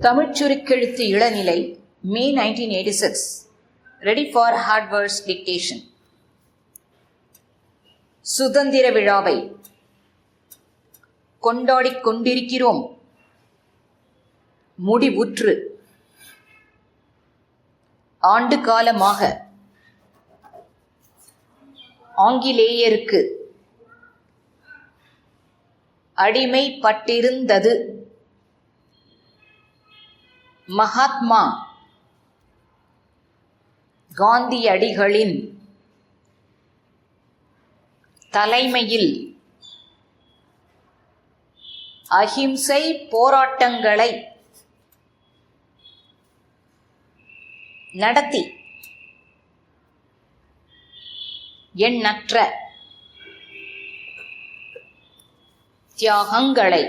தமிழ்ச் சுருக்கெழுத்து இளநிலை May nineteen eighty six ready for hardwares dictation சுதந்திர விழாவை கொண்டாடிக் கொண்டிருக்கிறோம். முடிவுற்று. ஆண்டு காலமாக ஆங்கிலேயருக்கு அடிமைப்பட்டிருந்தது. மகாத்மா காந்தியடிகளின் தலைமையில் அஹிம்சை போராட்டங்களை நடத்தி எண்ணற்ற தியாகங்களை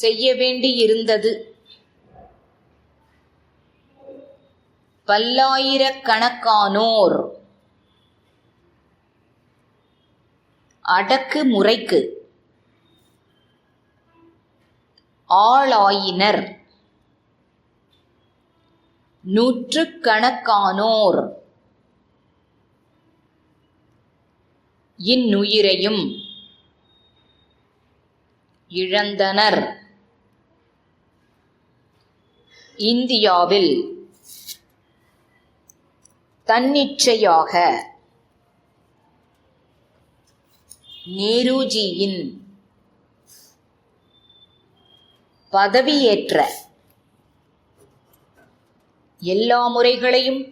செய்ய வேண்டியிருந்தது. பல்லாயிரக்கணக்கானோர் அடக்கு முறைக்கு ஆளாயினர். நூற்றுக்கணக்கானோர் இன்னுயிரையும் இழந்தனர். இந்தியாவில் தன்னிச்சையாக நேருஜியின் பதவியேற்ற எல்லா முறைகளையும்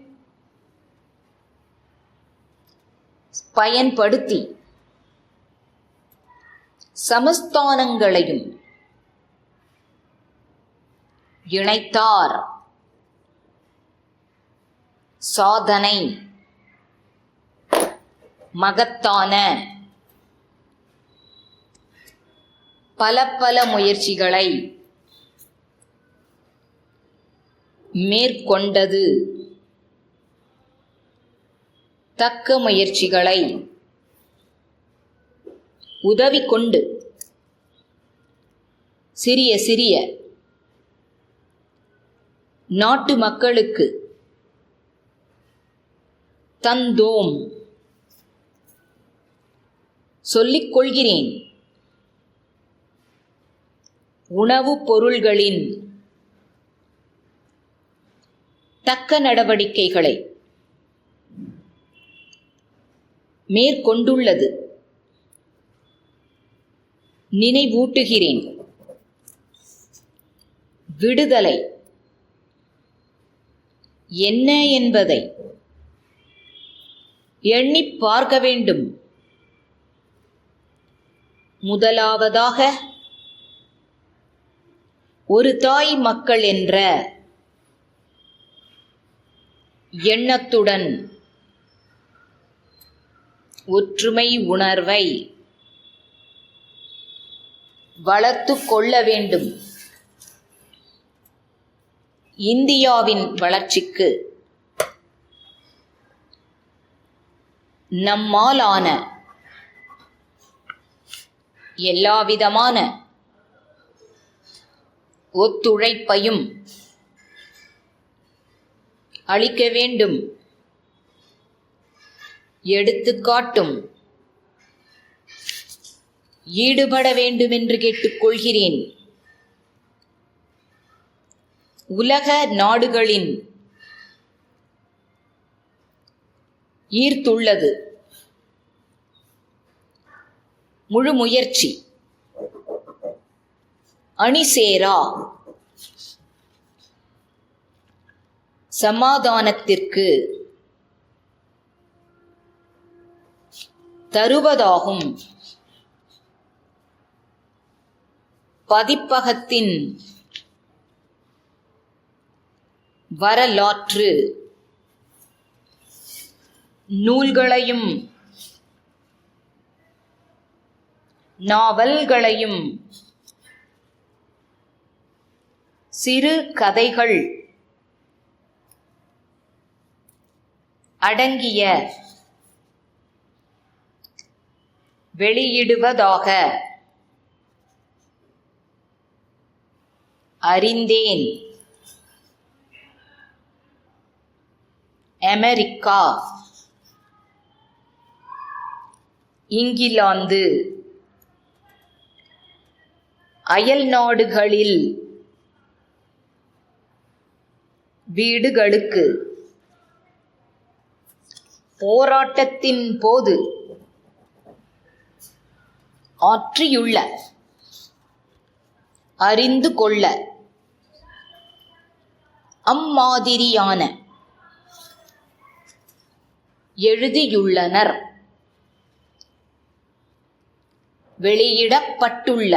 பயன்படுத்தி சமஸ்தானங்களையும் இணைத்தார். சாதனை. மகத்தான. பல பல முயற்சிகளை மேற்கொண்டது. தக்க முயற்சிகளை உதவி கொண்டு சிறிய சிறிய நாட்டு மக்களுக்கு தந்தோம். சொல்லிக் கொள்கிறேன். உணவுப் பொருள்களின் தக்க நடவடிக்கைகளை மேற்கொண்டுள்ளது. நினைவூட்டுகிறேன். விடுதலை. என்ன என்பதை எண்ணிப் பார்க்க வேண்டும். முதலாவதாக ஒரு தாய் மக்கள் என்ற எண்ணத்துடன் ஒற்றுமை உணர்வை வளர்த்து கொள்ள வேண்டும். இந்தியாவின் வளர்ச்சிக்கு நம்மாலான எல்லாவிதமான ஒத்துழைப்பையும் அளிக்க வேண்டும். எடுத்துக்காட்டும் ஈடுபட வேண்டுமென்று கேட்டுக்கொள்கிறேன். உலக நாடுகளின் ஈர்த்துள்ளது. முழு முயற்சி. அணிசேரா. சமாதானத்திற்கு தருவதாகும். பதிப்பகத்தின் வரலாற்று நூல்களையும் நாவல்களையும் சிறு கதைகள் அடங்கிய வெளியிடுவதாக அறிந்தேன். அமெரிக்கா. இங்கிலாந்து. அயல் நாடுகளில் வீடுகளுக்கு போராட்டத்தின் போது ஆற்றியுள்ள அறிந்து கொள்ள அம்மாதிரியான எழுதியுள்ளனர். வெளியிடப்பட்டுள்ள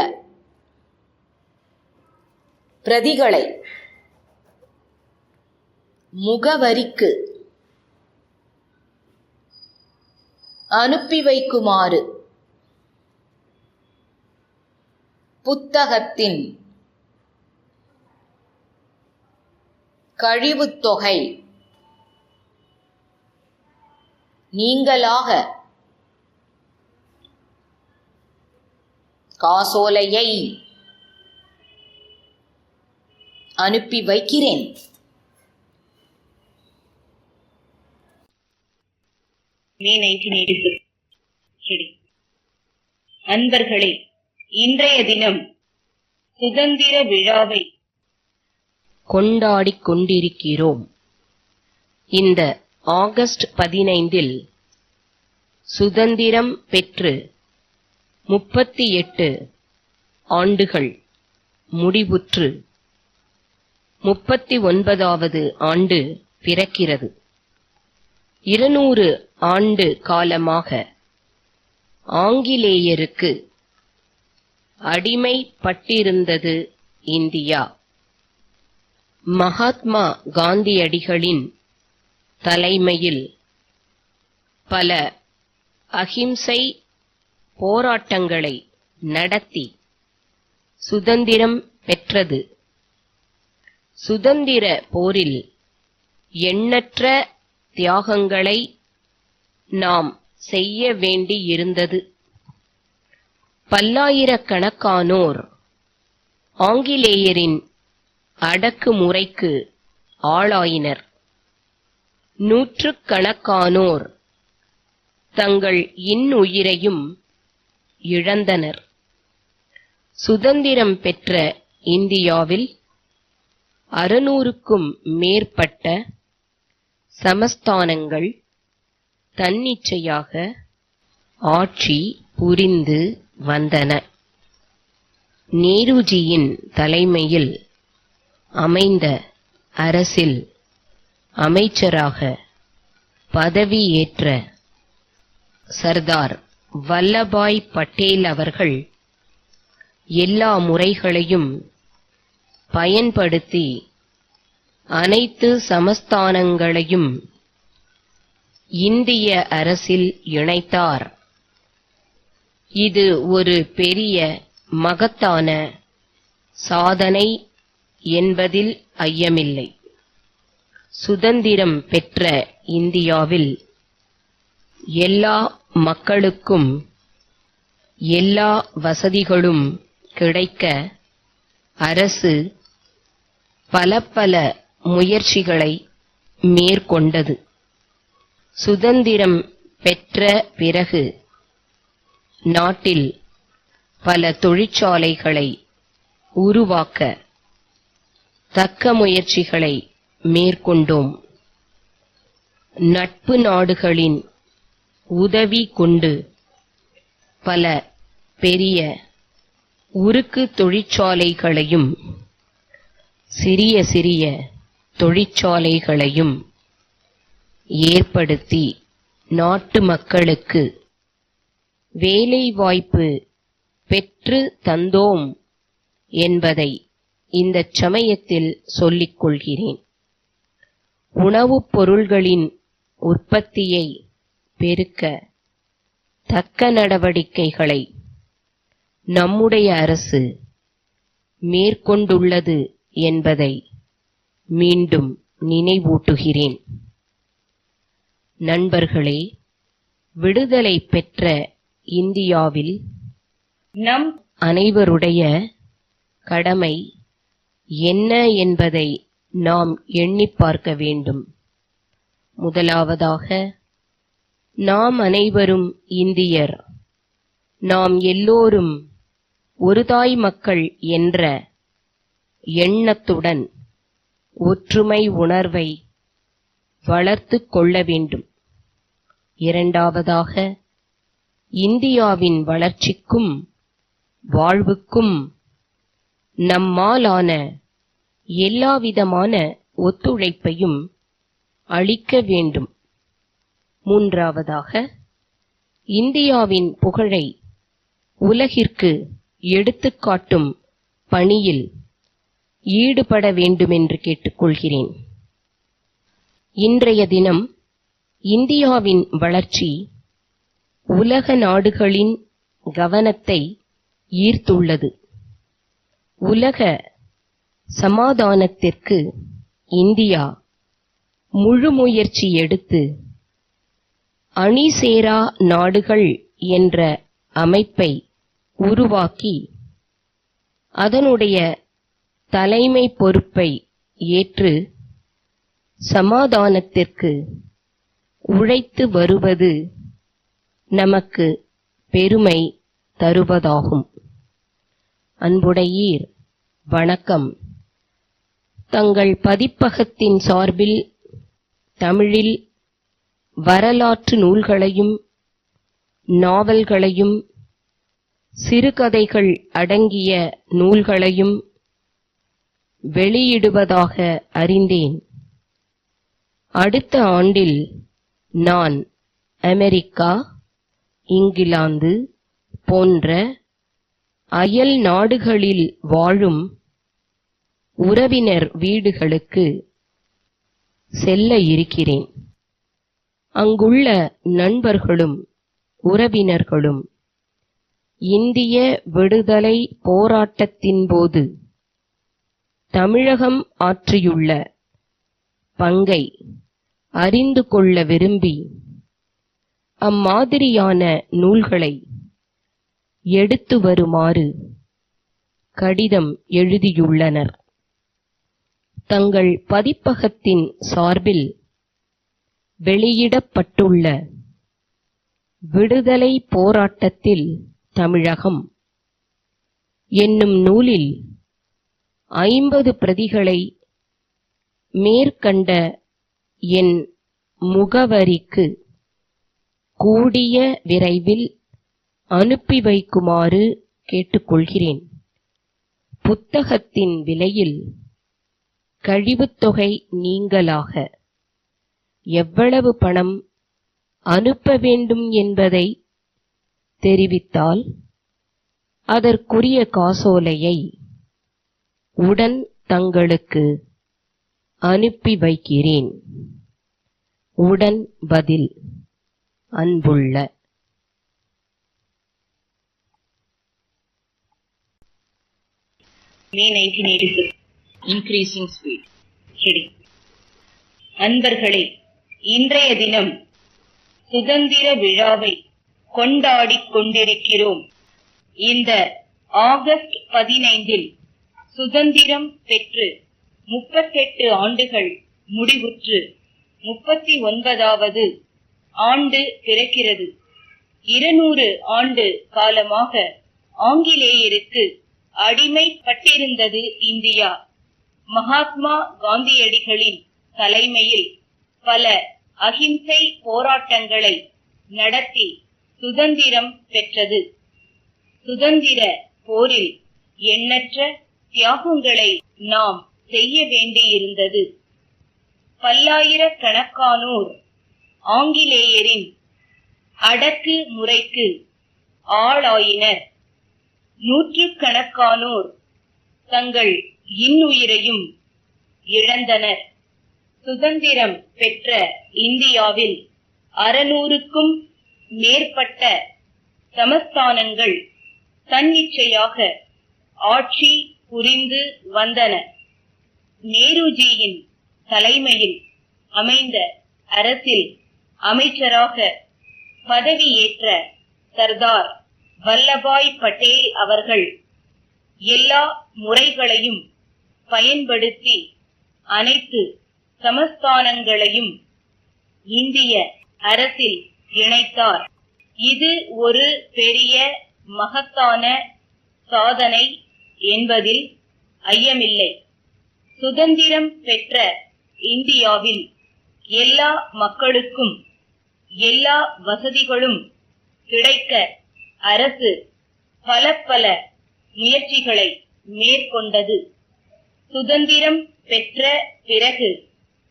பிரதிகளை முகவரிக்கு அனுப்பி வைக்குமாறு புத்தகத்தின் கழிவுத்தொகை நீங்களாக காசோலையை அனுப்பி வைக்கிறேன். மே நைன்டீன் எயிட்டி சிக்ஸ் சரி அன்பர்களே இன்றைய தினம் சுதந்திர விழாவை கொண்டாடிக் கொண்டிருக்கிறோம். இந்த ஆகஸ்ட் பதினைந்தில் சுதந்திரம் பெற்று முப்பத்தி எட்டு ஆண்டுகள் முடிவுற்று முப்பத்தி ஒன்பதாவது ஆண்டு பிறக்கிறது. இருநூறு ஆண்டு காலமாக ஆங்கிலேயருக்கு அடிமைப்பட்டிருந்தது இந்தியா. மகாத்மா காந்தியடிகளின் தலைமையில் பல அகிம்சை போராட்டங்களை நடத்தி சுதந்திரம் பெற்றது. சுதந்திர போரில் எண்ணற்ற தியாகங்களை நாம் செய்ய வேண்டியிருந்தது. பல்லாயிரக்கணக்கானோர் ஆங்கிலேயரின் அடக்குமுறைக்கு ஆளாயினர். நூற்றுக்கணக்கானோர் தங்கள் இன்னுயிரையும் இழந்தனர். சுதந்திரம் பெற்ற இந்தியாவில் அறுநூறுக்கும் மேற்பட்ட சமஸ்தானங்கள் தன்னிச்சையாக ஆட்சி புரிந்து வந்தன. நேருஜியின் தலைமையில் அமைந்த அரசில் அமைச்சராக பதவியேற்ற சர்தார் வல்லபாய் பட்டேல் அவர்கள் எல்லா முறைகளையும் பயன்படுத்தி அனைத்து சமஸ்தானங்களையும் இந்திய அரசில் இணைத்தார். இது ஒரு பெரிய மகத்தான சாதனை என்பதில் ஐயமில்லை. சுதந்திரம் பெற்ற இந்தியாவில் எல்லா மக்களுக்கும் எல்லா வசதிகளும் கிடைக்க அரசு பல பல முயற்சிகளை மேற்கொண்டது. சுதந்திரம் பெற்ற பிறகு நாட்டில் பல தொழிற்சாலைகளை உருவாக்க தக்க முயற்சிகளை மேற்கொண்டோம். நட்பு நாடுகளின் உதவி கொண்டு பல பெரிய உருக்கு தொழிற்சாலைகளையும் சிறிய சிறிய தொழிற்சாலைகளையும் ஏற்படுத்தி நாட்டு மக்களுக்கு வேலைவாய்ப்பு பெற்று தந்தோம் என்பதை இந்த சமயத்தில் சொல்லிக் கொள்கிறேன். உணவுப் பொருள்களின் உற்பத்தியை பெருக்க தக்க நடவடிக்கைகளை நம்முடைய அரசு மேற்கொண்டுள்ளது என்பதை மீண்டும் நினைவூட்டுகிறேன். நண்பர்களே விடுதலை பெற்ற இந்தியாவில் நம் அனைவருடைய கடமை என்ன என்பதை நாம் எண்ணிப் பார்க்க வேண்டும். முதலாவதாக நாம் அனைவரும் இந்தியர். நாம் எல்லோரும் ஒரு தாய் மக்கள் என்ற எண்ணத்துடன் ஒற்றுமை உணர்வை வளர்த்து கொள்ள வேண்டும். இரண்டாவதாக இந்தியாவின் வளர்ச்சிக்கும் வாழ்வுக்கும் நம்மாலான எல்லாவிதமான ஒத்துழைப்பையும் அளிக்க வேண்டும். மூன்றாவதாக இந்தியாவின் புகழை உலகிற்கு எடுத்துக்காட்டும் பணியில் ஈடுபட வேண்டுமென்று கேட்டுக்கொள்கிறேன். இன்றைய தினம் இந்தியாவின் வளர்ச்சி உலக நாடுகளின் கவனத்தை ஈர்த்துள்ளது. உலக சமாதானத்திற்கு இந்தியா முழு முயற்சி எடுத்து அணிசேரா நாடுகள் என்ற அமைப்பை உருவாக்கி அதனுடைய தலைமை பொறுப்பை ஏற்று சமாதானத்திற்கு உழைத்து வருவது நமக்கு பெருமை தருவதாகும். அன்புடையீர் வணக்கம். தங்கள் பதிப்பகத்தின் சார்பில் தமிழில் வரலாற்று நூல்களையும் நாவல்களையும் சிறுகதைகள் அடங்கிய நூல்களையும் வெளியிடுவதாக அறிந்தேன். அடுத்த ஆண்டில் நான் அமெரிக்கா இங்கிலாந்து போன்ற அயல் நாடுகளில் வாழும் உறவினர் வீடுகளுக்கு செல்ல இருக்கிறேன். அங்குள்ள நண்பர்களும் உறவினர்களும் இந்திய விடுதலை போராட்டத்தின்போது தமிழகம் ஆற்றியுள்ள பங்கை அறிந்து கொள்ள விரும்பி அம்மாதிரியான நூல்களை எடுத்து வருமாறு கடிதம் எழுதியுள்ளனர். தங்கள் பதிப்பகத்தின் சார்பில் வெளியிடப்பட்டுள்ள விடுதலை போராட்டத்தில் தமிழகம் என்னும் நூலில் ஐம்பது பிரதிகளை மேற்கண்ட என் முகவரிக்கு கூடிய விரைவில் அனுப்பி வைக்குமாறு கேட்டுக்கொள்கிறேன். புத்தகத்தின் விலையில் கழிவுத்தொகை நீங்கலாக. எவ்வளவு பணம் அனுப்ப வேண்டும் என்பதை தெரிவித்தால் அதற்குரிய காசோலையை உடன் தங்களுக்கு அனுப்பி வைக்கிறேன். உடன் பதில் அன்புள்ள. May nineteen eighty six increasing speed. சரி அன்பர்களே இன்றைய தினம் சுதந்திர விழாவை கொண்டாடிக் கொண்டிருக்கிறோம். இந்த ஆகஸ்ட் பதினைந்தில் சுதந்திரம் பெற்று முப்பத்தெட்டு ஆண்டுகள் முடிவுற்று முப்பத்தி ஒன்பதாவது ஆண்டு பிறக்கிறது. இருநூறு ஆண்டு காலமாக ஆங்கிலேயருக்கு அடிமைப்பட்டிருந்தது இந்தியா. மகாத்மா காந்தியடிகளின் தலைமையில் பல அகிம்சை போராட்டங்களை நடத்தி சுதந்திரம் பெற்றது. சுதந்திர போரில் எண்ணற்ற தியாகங்களை நாம் செய்ய வேண்டியிருந்தது. பல்லாயிரக்கணக்கானோர் ஆங்கிலேயரின் அடக்கு முறைக்கு ஆளாயினர். நூற்றுக்கணக்கானோர் தங்கள் இன்னுயிரையும் இழந்தனர். சுதந்திரம் பெற்ற இந்தியாவில் அறநூறுக்கும் மேற்பட்ட சமஸ்தானங்கள் தன்னிச்சையாக ஆட்சி புரிந்து வந்தன. நேருஜியின் தலைமையில் அமைந்த அரசில் அமைச்சராக பதவியேற்ற சர்தார் வல்லபாய் பட்டேல் அவர்கள் எல்லா முறைகளையும் பயன்படுத்தி அனைத்து சமஸ்தானங்களையும் இந்திய அரசில் இணைத்தார். இது ஒரு பெரிய மகத்தான சாதனை என்பதில் ஐயமில்லை. சுதந்திரம் பெற்ற இந்தியாவில் எல்லா மக்களுக்கும் எல்லா வசதிகளும் கிடைக்க அரசு பல பல முயற்சிகளை மேற்கொண்டது. சுதந்திரம் பெற்ற பிறகு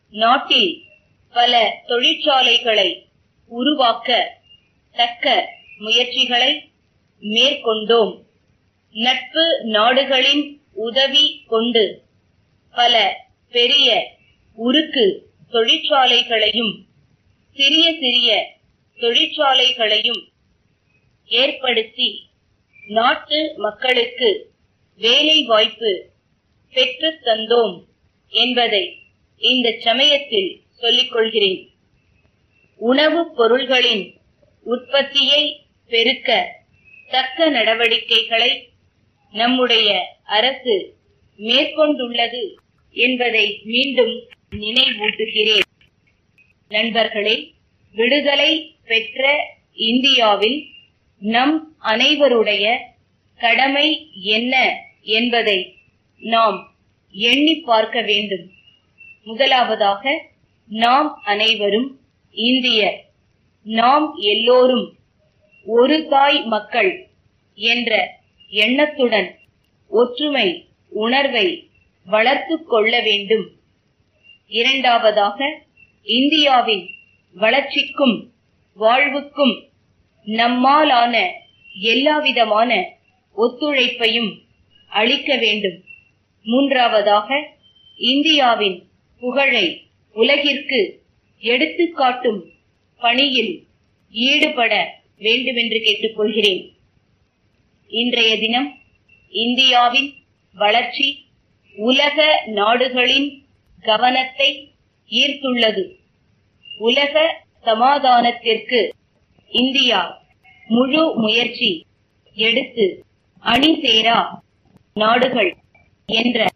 நாட்டில் பல தொழிற்சாலைகளை உருவாக்க தக்க முயற்சிகளை மேற்கொண்டோம். நட்பு நாடுகளின் உதவி கொண்டு பல பெரிய உருக்கு தொழிற்சாலைகளையும் சிறிய சிறிய தொழிற்சாலைகளையும் ஏற்படுத்தி நாட்டு மக்களுக்கு வேலை வாய்ப்பு பெற்றுத் தந்தோம் என்பதை இந்த சமயத்தில் சொல்லிக் கொள்கிறேன் உணவுப் பொருள்களின் உற்பத்தியை பெருக்க தக்க நடவடிக்கைகளை நம்முடைய அரசு மேற்கொண்டுள்ளது என்பதை மீண்டும் நினைவூட்டுகிறேன். நண்பர்களே விடுதலை பெற்ற இந்தியாவில் நம் அனைவருடைய கடமை என்ன என்பதை நாம் எண்ணி பார்க்க வேண்டும். முதலாவதாக நாம் அனைவரும் இந்தியர் நாம் எல்லோரும் ஒரு தாய் மக்கள் என்ற எண்ணத்துடன் ஒற்றுமை உணர்வை வளர்த்து கொள்ள வேண்டும். இரண்டாவதாக இந்தியாவின் வளர்ச்சிக்கும் வாழ்வுக்கும் நம்மாலான எல்லாவிதமான ஒத்துழைப்பையும் அளிக்க வேண்டும். மூன்றாவதாக இந்தியாவின் புகழை உலகிற்கு எடுத்துக்காட்டும் பணியில் ஈடுபட வேண்டுமென்று கேட்டுக்கொள்கிறேன். இன்றைய தினம் இந்தியாவின் வளர்ச்சி உலக நாடுகளின் கவனத்தை ஈர்த்துள்ளது. உலக சமாதானத்திற்கு இந்தியா முழு முயற்சி எடுத்து அணி சேரா நாடுகள் என்ற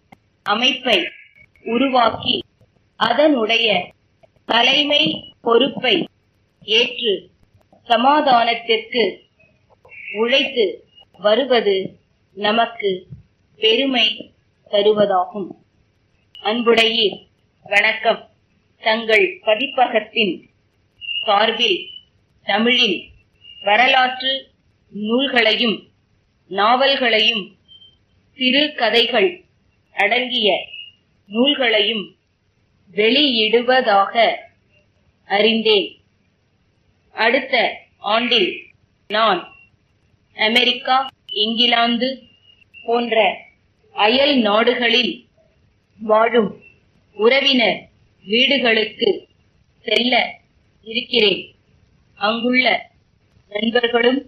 அமைப்பை உருவாக்கி அதனுடைய தலைமை பொறுப்பை ஏற்று சமாதானத்திற்கு உழைத்து வருவது நமக்கு பெருமை தருவதாகும். அன்புடையீர் வணக்கம். தங்கள் பதிப்பகத்தின் சார்பில் தமிழில் வரலாற்று நூல்களையும் நாவல்களையும் சிறு கதைகள் அடங்கிய நூல்களையும் வெளியிடுவதாக அறிந்தேன். அடுத்த ஆண்டில் நான் அமெரிக்கா இங்கிலாந்து போன்ற அயல் நாடுகளில் வாழும் உறவினர் வீடுகளுக்கு செல்ல இருக்கிறேன். அங்குள்ள நண்பர்களும்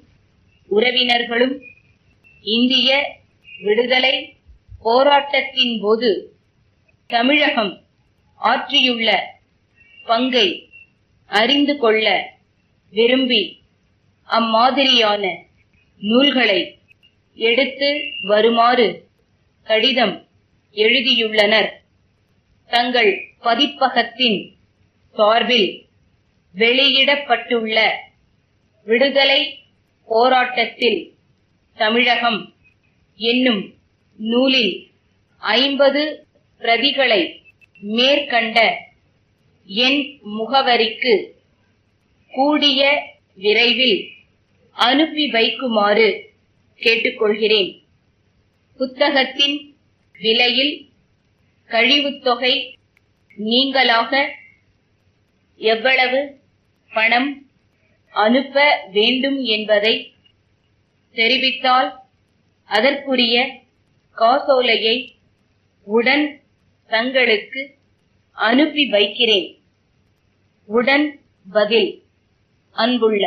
உறவினர்களும் இந்திய விடுதலை போராட்டத்தின் போது தமிழகம் ஆற்றியுள்ள பங்கை அறிந்து கொள்ள விரும்பி அம்மாதிரியான நூல்களை எடுத்து வருமாறு கடிதம் எழுதியுள்ளனர். தங்கள் பதிப்பகத்தின் சார்பில் வெளியிடப்பட்டுள்ள விடுதலை போராட்டத்தில் தமிழகம் என்னும் நூலில் ஐம்பது பிரதிகளை மேற்கண்ட என் முகவரிக்கு கூடிய விரைவில் அனுப்பி வைக்குமாறு கேட்டுக்கொள்கிறேன். புத்தகத்தின் விலையில் கழிவுத்தொகை நீங்களாக எவ்வளவு பணம் அனுப்ப வேண்டும் என்பதை தெரிவித்தால் அதற்குரிய காசோலையை உடன் தங்களுக்கு அனுப்பி வைக்கிறேன். உடன் பதில் அன்புள்ள